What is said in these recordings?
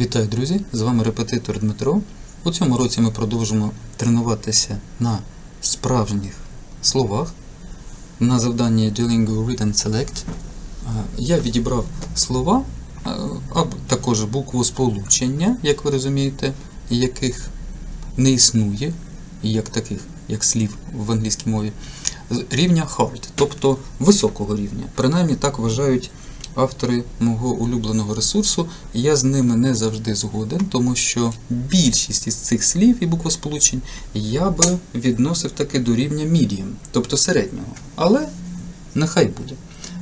Вітаю, друзі! З вами репетитор Дмитро. У цьому році ми продовжимо тренуватися на справжніх словах. На завданні Duolingo Read and Select е, я відібрав слова, е, а також букву сполучення, як ви розумієте, яких не існує, як таких, як слів в англійській мові, рівня hard, тобто високого рівня. Принаймні так вважають автори мого улюбленого ресурсу. Я з ними не завжди згоден, тому що більшість із цих слів і буквосполучень я би відносив таки до рівня medium, тобто середнього. Але нехай буде.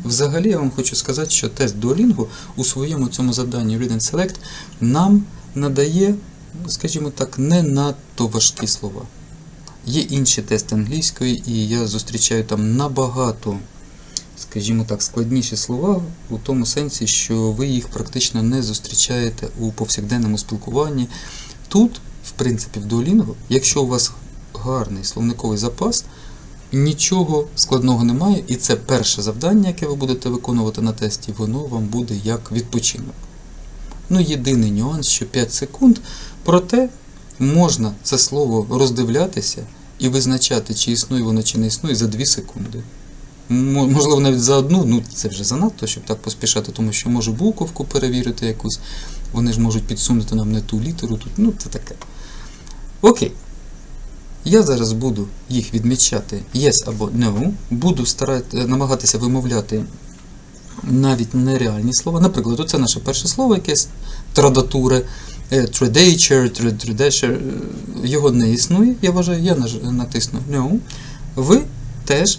Взагалі я вам хочу сказати, що тест Duolingo у своєму цьому завданні Read and Select нам надає, скажімо так, не надто важкі слова. Є інші тести англійської, і я зустрічаю там набагато, скажімо так, складніші слова у тому сенсі, що ви їх практично не зустрічаєте у повсякденному спілкуванні. Тут, в принципі, в Duolingo, якщо у вас гарний словниковий запас, нічого складного немає, і це перше завдання, яке ви будете виконувати на тесті, воно вам буде як відпочинок. Ну, єдиний нюанс, що 5 секунд, проте можна це слово роздивлятися і визначати, чи існує воно, чи не існує за 2 секунди. Можливо, навіть за одну, ну це вже занадто, щоб так поспішати, тому що можу буковку перевірити якусь, вони ж можуть підсунути нам не ту літеру тут, ну це таке. Окей. Я зараз буду їх відмічати yes або no, буду старати, намагатися вимовляти навіть нереальні слова. Наприклад, оце наше перше слово, якесь традатуре, е, тридейчер, е, його не існує, я вважаю, я натисну no. Ви теж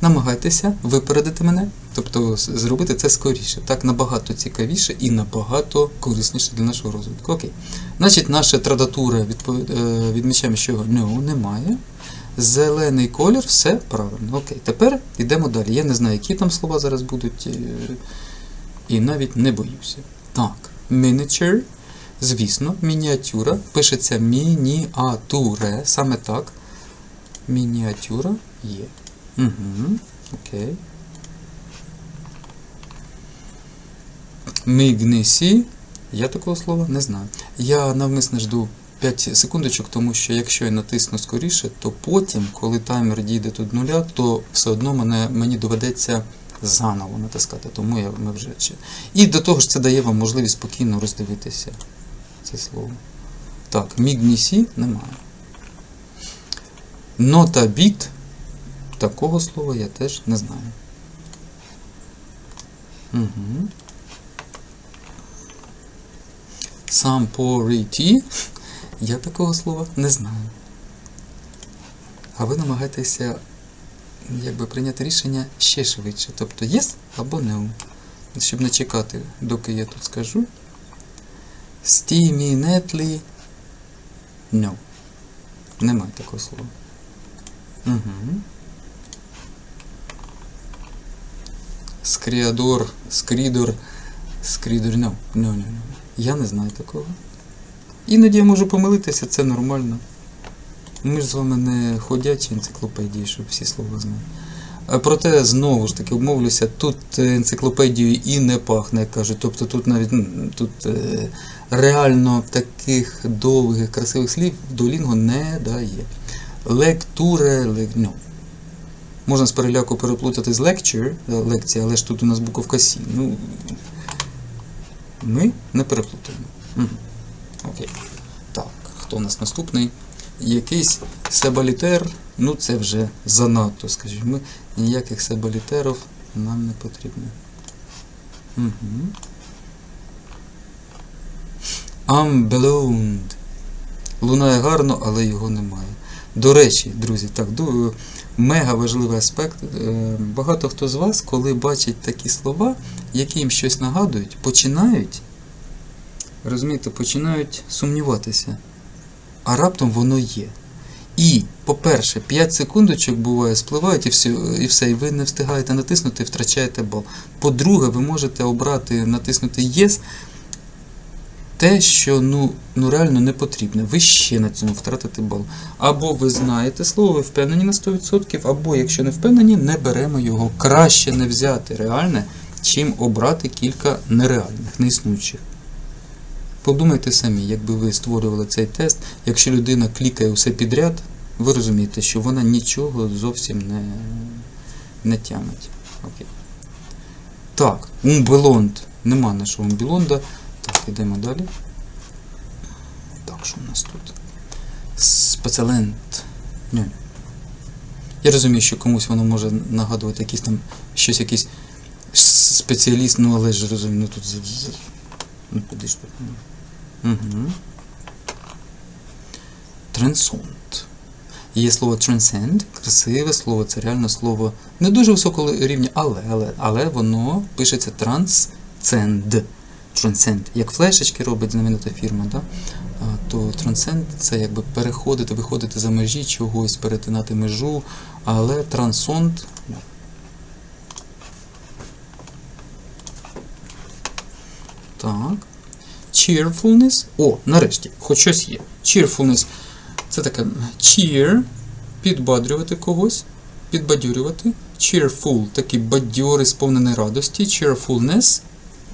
намагайтеся випередити мене, тобто зробити це скоріше. Так набагато цікавіше і набагато корисніше для нашого розвитку. Окей. Значить, наша традатура е, відмічаємо, що його no немає. Зелений колір, все правильно. Окей. Тепер йдемо далі. Я не знаю, які там слова зараз будуть. е, І навіть не боюся. Так, miniature, звісно, мініатюра. Пишеться мініатуре, саме так. Мініатюра є. Угу. Окей. Мігнесі. Я такого слова не знаю. Я навмисно жду 5 секундочок, тому що якщо я натисну скоріше, то потім, коли таймер дійде до нуля, то все одно мене, мені доведеться заново натискати, тому я ми вже чи. І до того ж це дає вам можливість спокійно роздивитися це слово. Так, мігнісі немає. Нота біт. Такого слова я теж не знаю. Угу. Сампоріті. Я такого слова не знаю. А ви намагаєтеся якби, прийняти рішення ще швидше. Тобто yes або no. Щоб не чекати, доки я тут скажу. Стімінетлі. No. Немає такого слова. Угу. Скріадор, скрідор, скрідор, no. No, no, no. Я не знаю такого. Іноді я можу помилитися, це нормально. Ми ж з вами не ходячі енциклопедії, щоб всі слова знали. Проте, знову ж таки, обмовлюся, тут е, енциклопедією і не пахне, як кажуть. Тобто тут навіть тут е, реально таких довгих, красивих слів Duolingo не дає. Лектуре, лек... Можна з переляку переплутати з lecture, е, лекція, але ж тут у нас буковка Сі. Ну, ми не переплутаємо. Мгм. Окей. Так, хто у нас наступний? Якийсь себалітер, ну це вже занадто, скажімо. Ніяких себалітерів нам не потрібно. Угу. Unballooned. Лунає гарно, але його немає. До речі, друзі, так, мега важливий аспект. Е, Багато хто з вас, коли бачить такі слова, які їм щось нагадують, починають, розумієте, починають сумніватися. А раптом воно є. І, по-перше, 5 секундочок буває, спливають і все, і все, і ви не встигаєте натиснути, втрачаєте бал. По-друге, ви можете обрати, натиснути Yes, те, що ну, ну реально не потрібно. Ви ще на цьому втратите бал. Або ви знаєте слово, ви впевнені на 100%, або якщо не впевнені, не беремо його. Краще не взяти реальне, чим обрати кілька нереальних, неіснуючих. Подумайте самі, якби ви створювали цей тест, якщо людина клікає усе підряд, ви розумієте, що вона нічого зовсім не, не тямить. Окей. Так, умбелонд. Нема нашого умбелонда. Йдемо далі. Так, що у нас тут? Спеціалент. Ні. Я розумію, що комусь воно може нагадувати якісь там щось якийсь спеціаліст, ну але ж розумію, ну тут. Ну куди ж тут? Угу. Трансонд. Є слово transcend, красиве слово, це реально слово не дуже високого рівня, але, але, але воно пишеться transcend. Transcend. Як флешечки робить знаменита фірма, да? То transcend це якби переходити, виходити за межі чогось, перетинати межу, але трансонд. Так. Cheerfulness. О, нарешті, хоч щось є. Cheerfulness. Це таке cheer, підбадрювати когось, підбадьорювати. Cheerful, такий бадьорий, сповнений радості. Cheerfulness,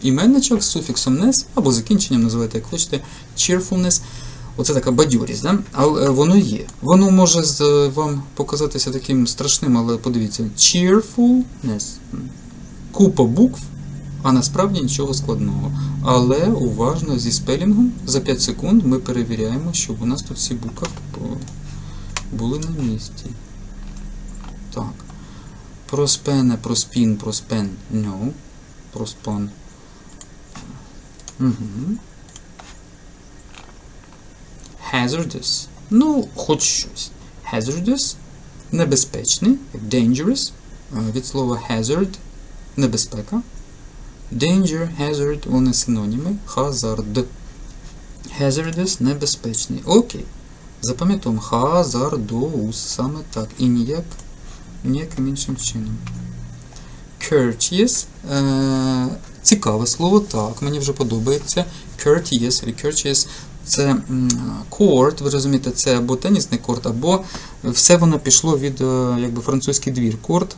іменничок з суфіксом ness, або закінченням називайте, як хочете. Cheerfulness. Оце така бадьорість, да? але воно є. Воно може вам показатися таким страшним, але подивіться. Cheerfulness. Купа букв, а насправді нічого складного. Але уважно зі спелінгом за 5 секунд ми перевіряємо, щоб у нас тут всі букви були на місці. Так. Проспене, проспін, проспен, no. Проспан. Угу. Hazardous. Ну, хоч щось. Hazardous небезпечний, dangerous, е, від слова hazard небезпека. Danger, hazard, вони синоніми. Hazard. Hazardous небезпечний. Окей. Запам'ятаємо. Hazardous. Саме так. І ніяк ніяким іншим чином. Courteous. Цікаве слово, так, мені вже подобається. Courteous courteous це court, ви розумієте, це або тенісний корт, або все воно пішло від е, якби, французький двір. Корт,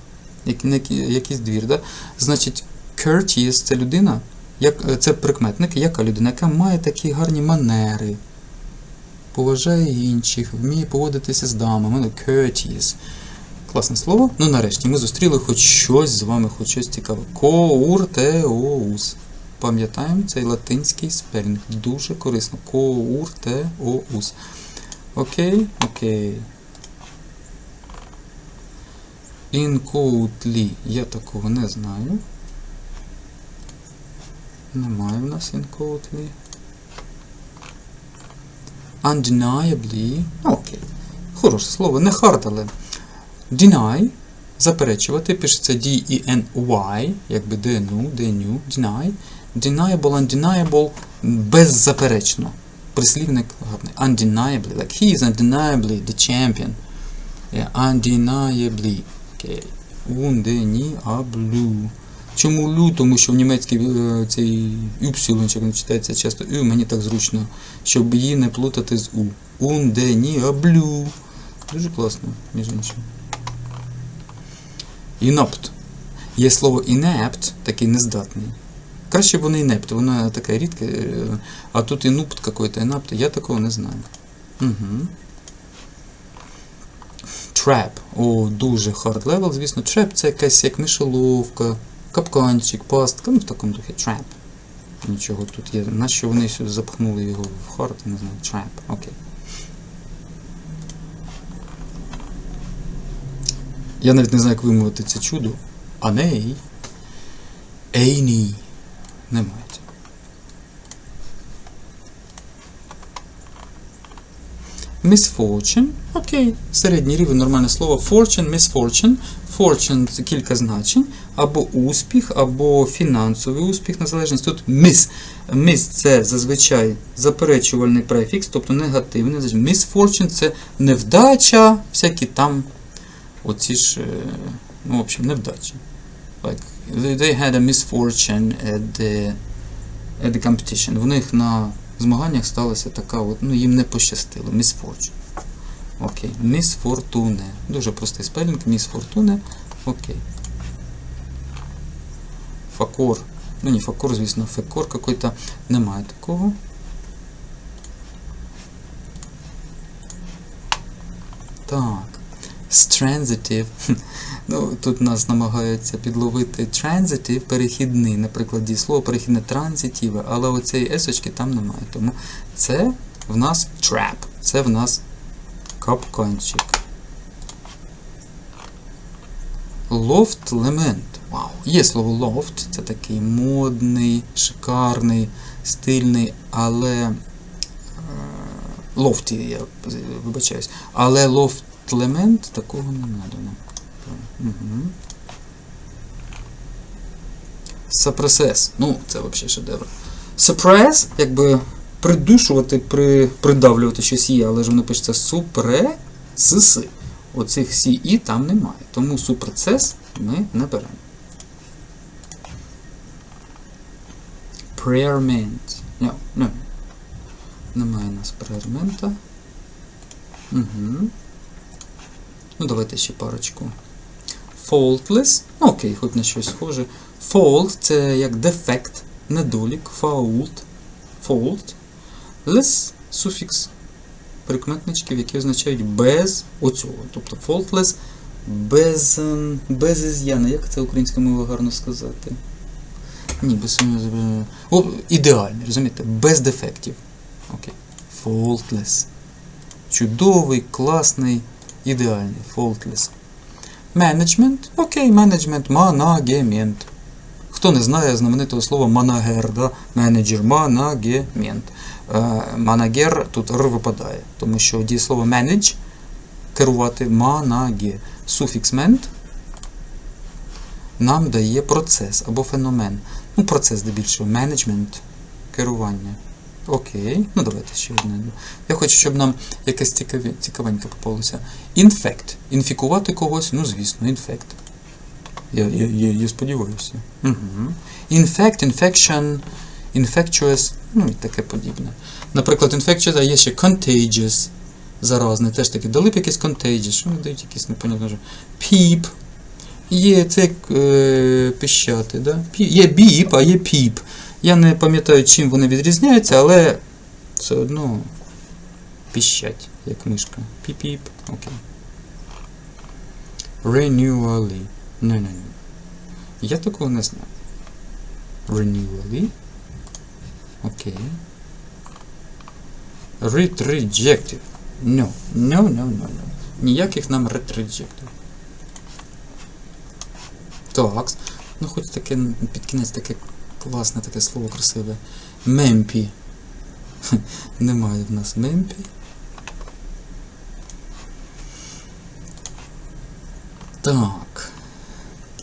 якийсь двір. Да? Значить, courteous – це людина, як, е, це прикметник, яка людина, яка має такі гарні манери, поважає інших, вміє поводитися з дамами. Courteous. Класне слово. Ну, нарешті, ми зустріли хоч щось з вами, хоч щось цікаве. Коуртеоус. Пам'ятаємо цей латинський спелінг. Дуже корисно. Коуртеоус. Окей, окей. Інкоутлі. Я такого не знаю. Немає в нас інкоутлі. Undeniably. Окей. Хороше слово. Не hard, але. Deny. Заперечувати. Пишеться D-E-N-Y, якби DNU, DNU, deny. Deniable, undeniable, беззаперечно. Прислівник гарний. Undeniably. Like he is undeniably the champion. Yeah, undeniably. Okay. Undeniable. Чому лю? Тому що в німецькій е, цей юпсілончик він читається часто ю, мені так зручно, щоб її не плутати з у. Undeniable. Дуже класно, між іншим. Inept. Є слово inept, такий нездатний. Краще б воно inept, воно таке рідке, е, а тут inupt какой-то inept, я такого не знаю. Угу. Trap. О, дуже hard level, звісно. Trap це якась як мишоловка, капканчик, пастка, ну в такому духі. Trap. Нічого тут є. Нащо вони сюди запхнули його в hard, не знаю. Trap. Окей. Я навіть не знаю, як вимовити це чудо. Аней. Ейні. Немає. Misfortune. Окей. Середній рівень, нормальне слово. Fortune, misfortune. Fortune це кілька значень. Або успіх, або фінансовий успіх, незалежність. Тут miss. Miss це зазвичай заперечувальний префікс, тобто негативний. Misfortune це невдача, всякі там оці ж е, ну, в общем, невдачі. Like, they had a misfortune at the, at the competition. В них на змаганнях сталася така, от, ну їм не пощастило, misfortune. Окей, okay. misfortune. Дуже простий спелінг, misfortune. Окей. Okay. Факор. Ну не факор, звісно, фекор какой-то. Немає такого. Так. Transitive. Ну, тут нас намагаються підловити transitive, перехідний, наприклад, дієслово перехідне транзитиве, але оцеї есочки там немає. Тому це в нас trap, це в нас капканчик. Loft лемент. Вау. Є слово loft, це такий модний, шикарний, стильний, але е, лофті, я вибачаюсь. Але лофт лемент такого не надано. Угу. Suppress. Ну, це взагалі шедевр. Suppress, якби придушувати, при, придавлювати щось є, але ж воно пишеться супре с. Оцих сі і там немає. Тому супроцес ми не беремо. Prayerment. No, no. Немає у нас прayermenta. Угу. Ну, давайте ще парочку. Faultless. Ну, окей, хоч на щось схоже. Fault це як дефект, недолік, fault, fault. Less суфікс прикметничків, які означають без оцього. Тобто faultless без, ем, без із'яна. Як це українською мовою гарно сказати? Ні, без сумніву. О, ідеальний, розумієте? Без дефектів. Окей. Faultless. Чудовий, класний, ідеальний. Faultless. Management. Окей, менеджмент, манагемент. Хто не знає знаменитого слова манагер, да? менеджер, манагемент. Е, манагер тут р випадає, тому що дієслово manage керувати манаге. Суфікс мент нам дає процес або феномен. Ну, процес здебільшого. Менеджмент, керування. Окей, ну давайте ще одне. Я хочу, щоб нам якесь цікаві, цікавеньке попалося. Інфект. Інфікувати когось, ну звісно, інфект. Я, я, я, я сподіваюся. Угу. Infect, infection, infectious, ну і таке подібне. Наприклад, infectious, а є ще contagious, заразне, теж таки. Дали б якесь contagious, що вони дають якісь непонятно. Peep. Є це як е, піщати, да? Є біп, а є піп. Я не пам'ятаю, чим вони відрізняються, але все одно піщать, як мишка. Піп-піп. Окей. Renewally. Не, не, не. Я такого не знаю. Renewally. Окей. Read rejected. No. No, no, no, no. Ніяких нам read rejected. Так. Ну хоч таке під кінець таке класне таке слово красиве. Мемпі. Немає в нас мемпі. Так.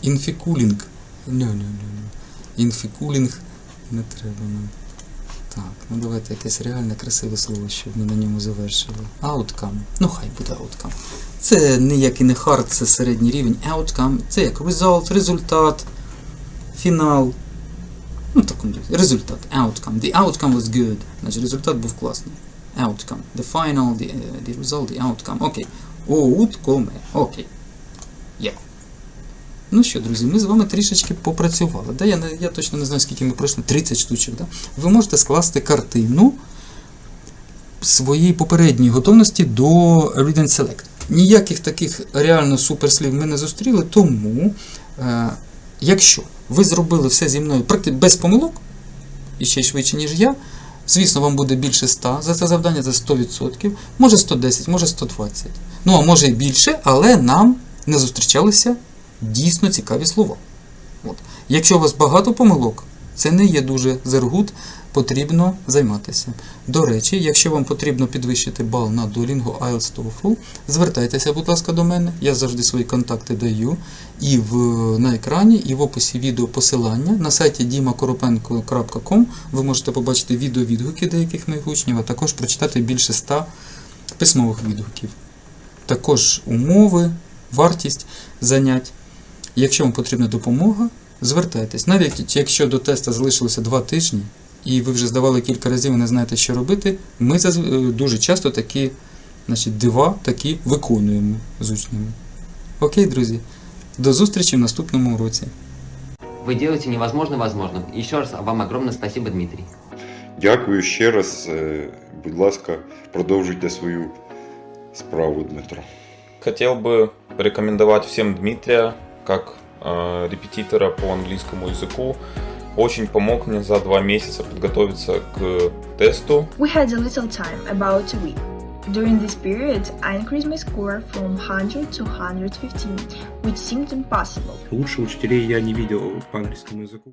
Інфікулінг. Ню, ню, ню, ню. Інфікулінг не треба нам. Так, ну давайте якесь реальне красиве слово, щоб ми на ньому завершили. Outcome. Ну хай буде outcome. Це ніякий не hard, це середній рівень. Outcome. Це як result, результат, фінал. Ну, результат. Outcome. The outcome was good. Значить, результат був класний. Outcome. The final, the, uh, the result, the outcome. Окей. Outcome. Окей. Є. Ну що, друзі, ми з вами трішечки попрацювали. Да? Я, я точно не знаю, скільки ми пройшли, 30 штучок. Да? Ви можете скласти картину своєї попередньої готовності до Read and Select. Ніяких таких реально суперслів ми не зустріли, тому е, якщо ви зробили все зі мною без помилок, і ще швидше, ніж я, звісно, вам буде більше 100 за це завдання, за 100%, може 110, може 120. Ну, а може і більше, але нам не зустрічалися дійсно цікаві слова. От. Якщо у вас багато помилок, це не є дуже зергут, потрібно займатися. До речі, якщо вам потрібно підвищити бал на Duolingo IELTS TOEFL, звертайтеся, будь ласка, до мене. Я завжди свої контакти даю і в, на екрані, і в описі відео посилання. На сайті dimakoropенko.com ви можете побачити відеовідгуки деяких моїх учнів, а також прочитати більше 100 письмових відгуків. Також умови, вартість занять. Якщо вам потрібна допомога, звертайтесь. Навіть якщо до теста залишилося 2 тижні, і ви вже здавали кілька разів і не знаєте, що робити, ми зазв- е, дуже часто такі значить, дива такі виконуємо з учнями. Окей, друзі, до зустрічі в наступному уроці. Вы делаете невозможное возможным. Еще раз вам огромное спасибо, Дмитрий. Дякую ще раз. Е, Будь ласка, продовжуйте свою справу, Дмитро. хотел бы порекомендовать всем Дмитрия как э, репетитора по английскому языку. Очень помог мне за два месяца подготовиться к тесту. We had a little time, about a week. During this period, I increased my score from 100 to 115, which seemed impossible. Лучше учителей я не видел по английскому языку.